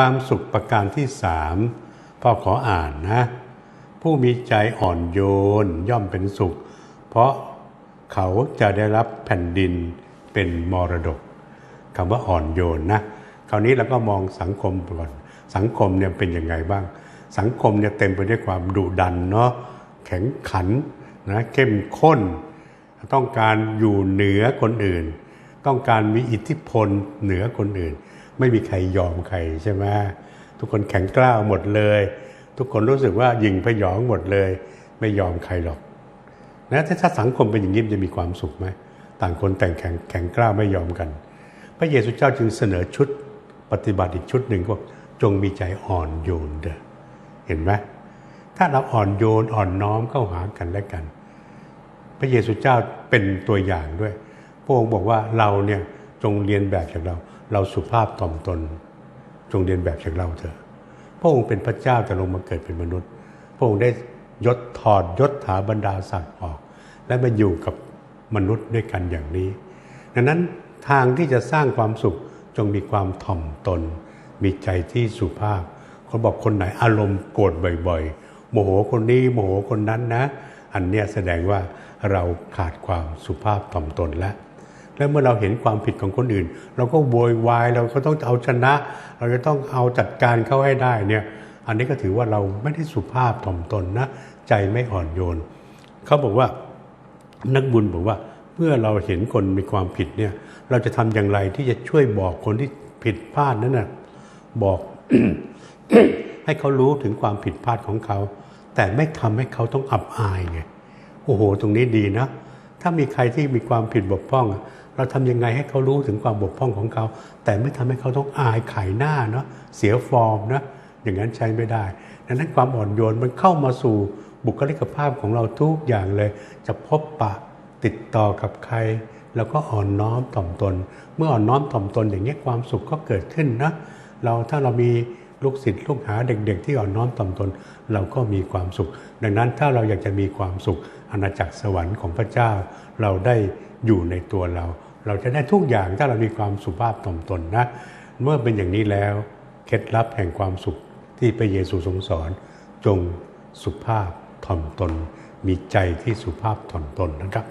ความสุขประการที่สามพ่อขออ่านนะ ผู้มีใจอ่อนโยนย่อมเป็นสุข เพราะเขาจะได้รับแผ่นดินเป็นมรดกคำว่าอ่อนโยนนะคราวนี้เราก็มองสังคมก่อนสังคมเนี่ยเป็นยังไงบ้าง สังคมเนี่ยเต็มไปด้วยความดุดันเนาะแข็งขันนะเข้มข้น ต้องการอยู่เหนือคนอื่น ต้องการมีอิทธิพลเหนือคนอื่น ไม่มีใครยอมใครใช่ไหมทุกคนแข็งกล้าวหมดเลย ทุกคนรู้สึกว่ายิงพยองหมดเลย ไม่ยอมใครหรอกนะถ้าสังคมเป็นอย่างนี้จะมีความสุขไหมต่างคนแต่งแข็งแข็งกล้าวไม่ยอมกัน พระเยซูเจ้าจึงเสนอชุดปฏิบัติอีกชุดหนึ่งว่าจงมีใจอ่อนโยนเด้อเห็นไหมถ้าเราอ่อนโยนอ่อนน้อมเข้าหากันและกัน พระเยซูเจ้าเป็นตัวอย่างด้วยพระองค์บอกว่าเราเนี่ยจงเรียนแบบจากเรา เราสุภาพถ่อมตน จงเรียนแบบจากเราเถอะ พระองค์เป็นพระเจ้าแต่ลงมาเกิดเป็นมนุษย์ พระองค์ได้ยศถอดยศถาบรรดาศักดิ์ออก และมาอยู่กับมนุษย์ด้วยกันอย่างนี้ ดังนั้นทางที่จะสร้างความสุขจงมีความถ่อมตน มีใจที่สุภาพเขาบอกคนไหนอารมณ์โกรธบ่อยๆ โมโหคนนี้โมโหคนนั้นนะ อันเนี้ยแสดงว่าเราขาดความสุภาพถ่อมตนแล้ว แล้วเมื่อเราเห็นความผิดของคนอื่น เราก็โวยวายเราก็ต้องเอาชนะ เราจะต้องเอาจัดการเขาให้ได้เนี่ยอันนี้ก็ถือว่าเราไม่ได้สุภาพถ่อมตนนะ ใจไม่อ่อนโยน เขาบอกว่านักบุญบอกว่าเมื่อเราเห็นคนมีความผิดเนี่ยเราจะทำอย่างไรที่จะช่วยบอกคนที่ผิดพลาดนั้นนะบอกให้เขารู้ถึงความผิดพลาดของเขา แต่ไม่ทำให้เขาต้องอับอายไงโอ้โห ตรงนี้ดีนะ ถ้ามีใครที่มีความผิดบกพร่อง เราทำยังไงให้เขารู้ถึงความบกพร่องของเขา แต่ไม่ทำให้เขาต้องอายขายหน้าเนาะเสียฟอร์มนะอย่างนั้นใช้ไม่ได้ดังนั้นความอ่อนโยนมันเข้ามาสู่บุคลิกภาพของเราทุกอย่างเลย จะพบปะติดต่อกับใคร แล้วก็อ่อนน้อมถ่อมตน เมื่ออ่อนน้อมถ่อมตนอย่างนี้ความสุขก็เกิดขึ้นนะเราถ้าเรามีลูกศิษย์ลูกหาเด็ก ๆ ที่อ่อนน้อมถ่อมตน เราก็มีความสุข ดังนั้นถ้าเราอยากจะมีความสุขอาณาจักรสวรรค์ของพระเจ้า เราได้อยู่ในตัวเรา เราจะได้ทุกอย่างถ้าเรามีความสุภาพถ่อมตนนะ เมื่อเป็นอย่างนี้แล้ว เคล็ดลับแห่งความสุขที่พระเยซูทรงสอน จงสุภาพถ่อมตน มีใจที่สุภาพถ่อมตนนะครับ